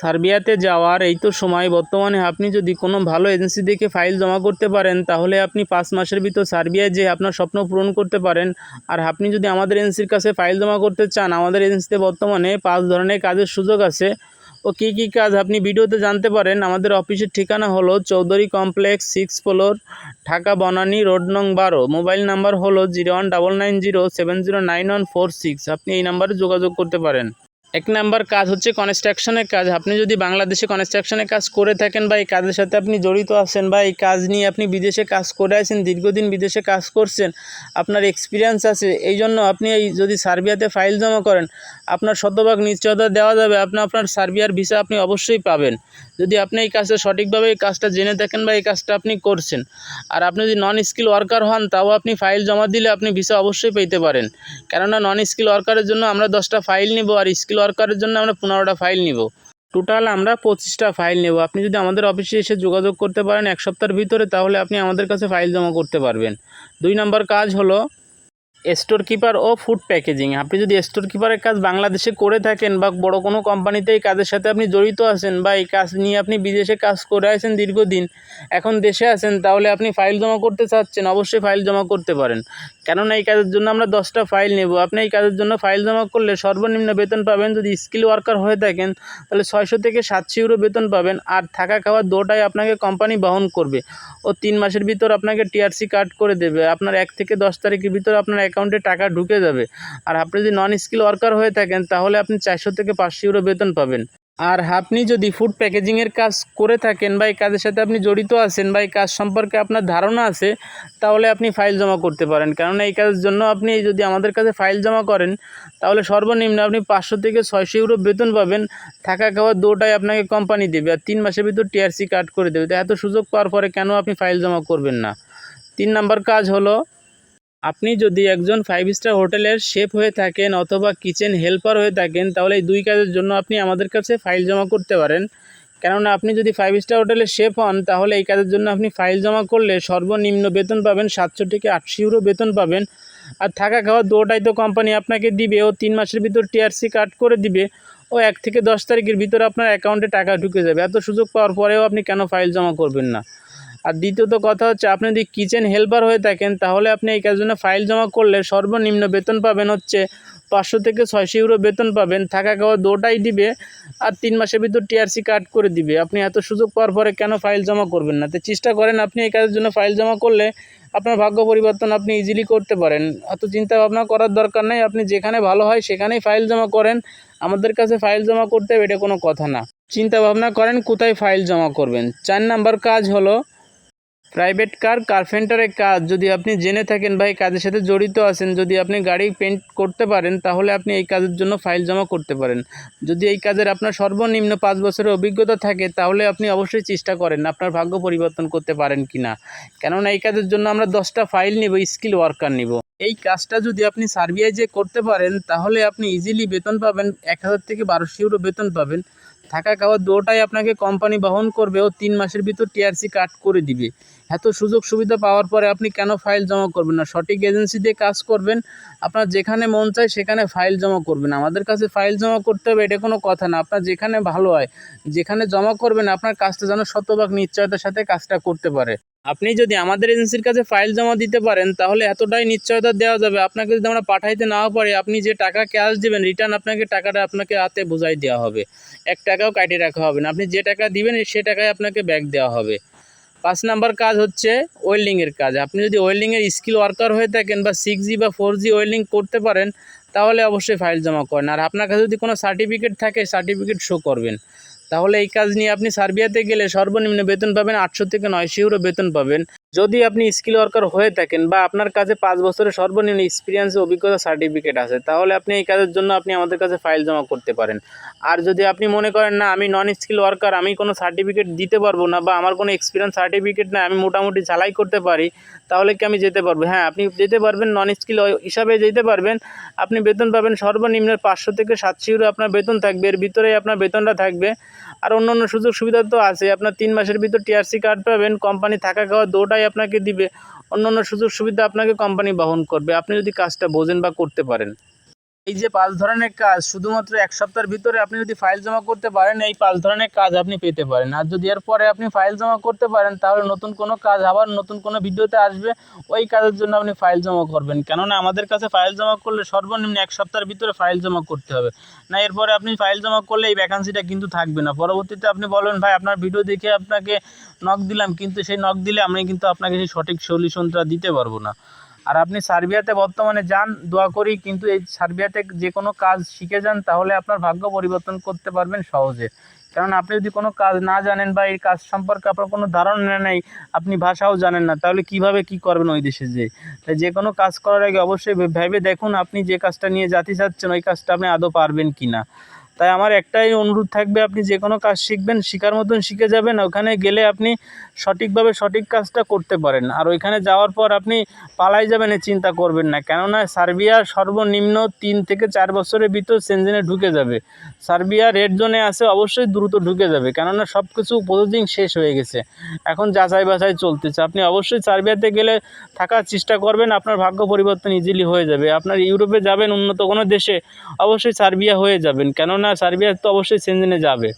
সার্বিয়াতে যাওয়ার এই তো সময়। বর্তমানে আপনি যদি কোনো ভালো এজেন্সি দেখে ফাইল জমা করতে পারেন, তাহলে আপনি পাঁচ মাসের ভিতর সার্বিয়ায় যেয়ে আপনার স্বপ্ন পূরণ করতে পারেন। আর আপনি যদি আমাদের এজেন্সির কাছে ফাইল জমা করতে চান, আমাদের এজেন্সিতে বর্তমানে পাঁচ ধরনের কাজের সুযোগ আছে। ও কী কী কাজ আপনি ভিডিওতে জানতে পারেন, আমাদের অফিসের ঠিকানা হলো Chowdhury complex six floor, Dhaka Banani road নং বারো। মোবাইল নাম্বার হলো zero one double nine zero seven zero nine one four six. আপনি এই নাম্বারে যোগাযোগ করতে পারেন। এক নাম্বার কাজ হচ্ছে কনস্ট্রাকশনের কাজ। আপনি যদি বাংলাদেশে কনস্ট্রাকশনের কাজ করে থাকেন বা এই কাজের সাথে আপনি জড়িত আছেন বা এই কাজ নিয়ে আপনি বিদেশে কাজ করে আছেন, দীর্ঘদিন বিদেশে কাজ করছেন, আপনার এক্সপিরিয়েন্স আছে এই জন্য আপনি এই যদি সার্বিয়াতে ফাইল জমা করেন, আপনার শতভাগ নিশ্চয়তা দেওয়া যাবে, আপনি, আপনার সার্বিয়ার ভিসা আপনি অবশ্যই পাবেন। যদি আপনি এই কাজটা সঠিকভাবে এই কাজটা জেনে থাকেন বা এই কাজটা আপনি করছেন, আর আপনি যদি নন স্কিল ওয়ার্কার হন, তাও আপনি ফাইল জমা দিলে আপনি ভিসা অবশ্যই পেতে পারেন। কেননা নন স্কিল ওয়ার্কারের জন্য আমরা দশটা ফাইল নিব, আর স্কিল ওয়ার্কারের জন্য আমরা পনেরোটা ফাইল নিব। টোটাল আমরা পঁচিশটা ফাইল নেব। আপনি যদি আমাদের অফিসে এসে যোগাযোগ করতে পারেন এক সপ্তাহের ভিতরে, তাহলে আপনি আমাদের কাছে ফাইল জমা করতে পারবেন। দুই নম্বর কাজ হলো স্টোর কিপার ও ফুড প্যাকেজিং আপনি যদি স্টোর কিপারের কাজ বাংলাদেশে করে থাকেন বা বড় কোনো কোম্পানিতে এই কাজের সাথে আপনি জড়িত আছেন বা এই কাজ নিয়ে আপনি বিদেশে কাজ করে আছেন দীর্ঘদিন, এখন দেশে আছেন, তাহলে আপনি ফাইল জমা করতে চাচ্ছেন, অবশ্যই ফাইল জমা করতে পারেন। কেননা এই কাজের জন্য আমরা দশটা ফাইল নেব। আপনি এই কাজের জন্য ফাইল জমা করলে সর্বনিম্ন বেতন পাবেন। যদি স্কিল ওয়ার্কার হয়ে থাকেন, তাহলে ছয়শো থেকে সাতশো ইউরো বেতন পাবেন। আর থাকা খাওয়া দুটাই আপনাকে কোম্পানি বহন করবে। ও তিন মাসের ভিতর আপনাকে টিআরসি কার্ড করে দেবে। আপনার এক থেকে দশ তারিখের ভিতর আপনার অ্যাকাউন্টে টাকা ঢুকে যাবে। আর আপনি যদি নন স্কিল ওয়ার্কার হয়ে থাকেন, তাহলে আপনি চারশো থেকে পাঁচশো ইউরো বেতন পাবেন। আর আপনি যদি ফুড প্যাকেজিংয়ের কাজ করে থাকেন বা এই কাজের সাথে আপনি জড়িত আছেন বা এই কাজ সম্পর্কে আপনার ধারণা আছে, তাহলে আপনি ফাইল জমা করতে পারেন। কেননা এই কাজের জন্য আপনি যদি আমাদের কাছে ফাইল জমা করেন, তাহলে সর্বনিম্ন আপনি পাঁচশো থেকে ছয়শো ইউরো বেতন পাবেন। থাকা খাওয়া দুটাই আপনাকে কোম্পানি দেবে আর তিন মাসের ভিতর টিআরসি কার্ড করে দেবে। তো এত সুযোগ পাওয়ার পরে কেন আপনি ফাইল জমা করবেন না? তিন নাম্বার কাজ হলো আপনি যদি একজন ফাইভ স্টার হোটেলের শেফ হয়ে থাকেন অথবা কিচেন হেল্পার হয়ে থাকেন, তাহলে এই দুই কাজের জন্য আপনি আমাদের কাছে ফাইল জমা করতে পারেন। কেননা আপনি যদি ফাইভ স্টার হোটেলের শেফ হন, তাহলে এই কাজের জন্য আপনি ফাইল জমা করলে সর্বনিম্ন বেতন পাবেন সাতশো থেকে আটশো ইউরো বেতন পাবেন। আর থাকা খাওয়া দুটাই তো কোম্পানি আপনাকে দিবে ও তিন মাসের ভিতর টিআরসি কাট করে দিবে। ও এক থেকে দশ তারিখের ভিতর আপনার অ্যাকাউন্টে টাকা ঢুকে যাবে। এত সুযোগ পাওয়ার পরেও আপনি কেন ফাইল জমা করবেন না? আর দ্বিতীয়ত কথা হচ্ছে, আপনি যদি কিচেন হেল্পার হয়ে থাকেন, তাহলে আপনি এই কাজের জন্য ফাইল জমা করলে সর্বনিম্ন বেতন পাবেন হচ্ছে পাঁচশো থেকে ছয়শো ইউরো বেতন পাবেন। থাকা খাওয়া দুটাই দিবে আর তিন মাসের ভিতর টিআরসি কাট করে দিবে। আপনি এত সুযোগ পাওয়ার পরে কেন ফাইল জমা করবেন না? তো চেষ্টা করেন আপনি এই কাজের জন্য ফাইল জমা করলে আপনার ভাগ্য পরিবর্তন আপনি ইজিলি করতে পারেন। অত চিন্তা ভাবনা করার দরকার নেই। আপনি যেখানে ভালো হয় সেখানেই ফাইল জমা করেন। আমাদের কাছে ফাইল জমা করতে হবে, এটা কোনো কথা না। চিন্তা ভাবনা করেন কোথায় ফাইল জমা করবেন। চার নাম্বার কাজ হলো প্রাইভেট কার কার্পেন্টারের কাজ, যদি আপনি জেনে থাকেন বা এই কাজের সাথে জড়িত আছেন, যদি আপনি গাড়ি পেন্ট করতে পারেন, তাহলে আপনি এই কাজের জন্য ফাইল জমা করতে পারেন। যদি এই কাজের আপনার সর্বনিম্ন পাঁচ বছরের অভিজ্ঞতা থাকে, তাহলে আপনি অবশ্যই চেষ্টা করেন আপনার ভাগ্য পরিবর্তন করতে পারেন কি না কেননা এই কাজের জন্য আমরা দশটা ফাইল নিব স্কিল ওয়ার্কার নিব। এই কাজটা যদি আপনি সার্বিয়ায় যে করতে পারেন, তাহলে আপনি ইজিলি বেতন পাবেন, এক হাজার থেকে বারোশো ইউরো বেতন পাবেন। থাকা খাওয়া দুটাই আপনাকে কোম্পানি বহন করবে ও তিন মাসের ভিতর টিআরসি কাট করে দিবে। এত সুযোগ সুবিধা পাওয়ার পরে আপনি কেন ফাইল জমা করবেন না? সঠিক এজেন্সি দিয়ে কাজ করবেন, আপনার যেখানে মন চায় সেখানে ফাইল জমা করবেন। আমাদের কাছে ফাইল জমা করতে হবে, এটা কোনো কথা না। আপনার যেখানে ভালো হয়, যেখানে জমা করবেন, আপনার কাজটা যেন শতভাগ নিশ্চয়তার সাথে কাজটা করতে পারে। আপনি যদি আমাদের এজেন্সির কাছে ফাইল জমা দিতে পারেন, তাহলে এতটাই নিশ্চয়তা দেওয়া যাবে। আপনাকে যদি আমরা পাঠাইতে নাও পারে, আপনি যে টাকা ক্যাশ দেবেন রিটার্ন আপনাকে টাকাটা আপনাকে হাতে বোঝাই দেওয়া হবে। এক টাকাও কাটিয়ে রাখা হবে না। আপনি যে টাকা দিবেন, সে টাকায় আপনাকে ব্যাক দেওয়া হবে। পাঁচ নাম্বার কাজ হচ্ছে ওয়েল্ডিংয়ের কাজ। আপনি যদি ওয়েল্ডিংয়ের স্কিল ওয়ার্কার হয়ে থাকেন বা সিক্স জি বা ফোর জি ওয়েল্ডিং করতে পারেন, তাহলে অবশ্যই ফাইল জমা করেন। আর আপনার কাছে যদি কোনো সার্টিফিকেট থাকে সার্টিফিকেট শো করবেন। তাহলে এই কাজ নিয়ে আপনি সার্বিয়াতে গেলে সর্বনিম্ন বেতন পাবেন আটশো থেকে নয়শো ইউরো বেতন পাবেন। যদি আপনি স্কিল ওয়ার্কার হয়ে থাকেন বা আপনার কাছে পাঁচ বছরের সর্বনিম্ন এক্সপিরিয়েন্স অভিজ্ঞতা সার্টিফিকেট আছে, তাহলে আপনি এই কাজের জন্য আপনি আমাদের কাছে ফাইল জমা করতে পারেন। আর যদি আপনি মনে করেন, না, আমি নন স্কিল ওয়ার্কার আমি কোনো সার্টিফিকেট দিতে পারব না বা আমার কোনো এক্সপিরিয়েন্স সার্টিফিকেট না আমি মোটামুটি ঝালাই করতে পারি, তাহলে কি আমি যেতে পারব? হ্যাঁ আপনি যেতে পারবেন নন স্কিল হিসাবে যেতে পারবেন। আপনি বেতন পাবেন সর্বনিম্ন পাঁচশো থেকে সাতশো ইউরো আপনার বেতন থাকবে, এর ভিতরেই আপনার বেতনটা থাকবে। আর অন্য অন্য সুযোগ সুবিধা তো আছে, আপনার তিন মাসের ভিতর টিআরসি কার্ড পাবেন কোম্পানি থাকা খাওয়া দুটাই আপনাকে দিবে। অন্যান্য অন্য সুযোগ সুবিধা আপনাকে কোম্পানি বহন করবে। আপনি যদি কাজটা বোঝেন বা করতে পারেন। এই যে পাঁচ ধরনের কাজ, শুধুমাত্র এক সপ্তাহের ভিতরে আপনি যদি ফাইল জমা করতে পারেন, এই পাঁচ ধরনের কাজ আপনি পেতে পারেন। আর যদি এর পরে আপনি ফাইল জমা করতে পারেন, তাহলে নতুন কোনো কাজ আবার নতুন কোনো ভিডিওতে আসবে, ওই কাজের জন্য আপনি ফাইল জমা করবেন। কেননা আমাদের কাছে ফাইল জমা করলে সর্বনিম্ন এক সপ্তাহের ভিতরে ফাইল জমা করতে হবে। না, এরপরে আপনি ফাইল জমা করলে এই ভ্যাকান্সিটা কিন্তু থাকবে না। পরবর্তীতে আপনি বলবেন ভাই, আপনার ভিডিও দেখে আপনাকে নক দিলাম, কিন্তু সেই নক দিলে আমি কিন্তু আপনাকে সেই সঠিক সলিউশনটা দিতে পারব না। আর আপনি সার্বিয়াতে বর্তমানে যান, দোয়া করি, কিন্তু এই সার্বিয়াতে যে কোনো কাজ শিখে যান, তাহলে আপনার ভাগ্য পরিবর্তন করতে পারবেন সহজে। কারণ আপনি যদি কোনো কাজ না জানেন বা এই কাজ সম্পর্কে আপনার কোনো ধারণা নেই, আপনি ভাষাও জানেন না, তাহলে কীভাবে কি করবেন ওই দেশে যে তাই যে কোনো কাজ করার আগে অবশ্যই ভেবে দেখুন, আপনি যে কাজটা নিয়ে জাতি চাচ্ছেন, ওই কাজটা আপনি আদৌ পারবেন কি না তাই আমার একটাই অনুরোধ থাকবে, আপনি যে কোনো কাজ শিখবেন, শেখার মতন শিখে যাবেন, ওখানে গেলে আপনি সঠিকভাবে সঠিক কাজটা করতে পারেন। আর ওইখানে যাওয়ার পর আপনি পালাই যাবেন, এ চিন্তা করবেন না। কেননা সার্বিয়া সর্বনিম্ন তিন থেকে চার বছরের ভিতর সেনজেনে ঢুকে যাবে। সার্বিয়া রেড জোনে আছে, অবশ্যই দ্রুত ঢুকে যাবে। কেননা সব কিছু প্রসেসিং শেষ হয়ে গেছে। এখন যাচাই বাছাই চলতেছে। আপনি অবশ্যই সার্বিয়াতে গেলে থাকার চেষ্টা করবেন, আপনার ভাগ্য পরিবর্তন ইজিলি হয়ে যাবে। আপনার ইউরোপে যাবেন, উন্নত কোনো দেশে অবশ্যই সার্বিয়া হয়ে যাবেন। কেননা সার্বিয়া তো অবশ্যই সেন্ট যাবে।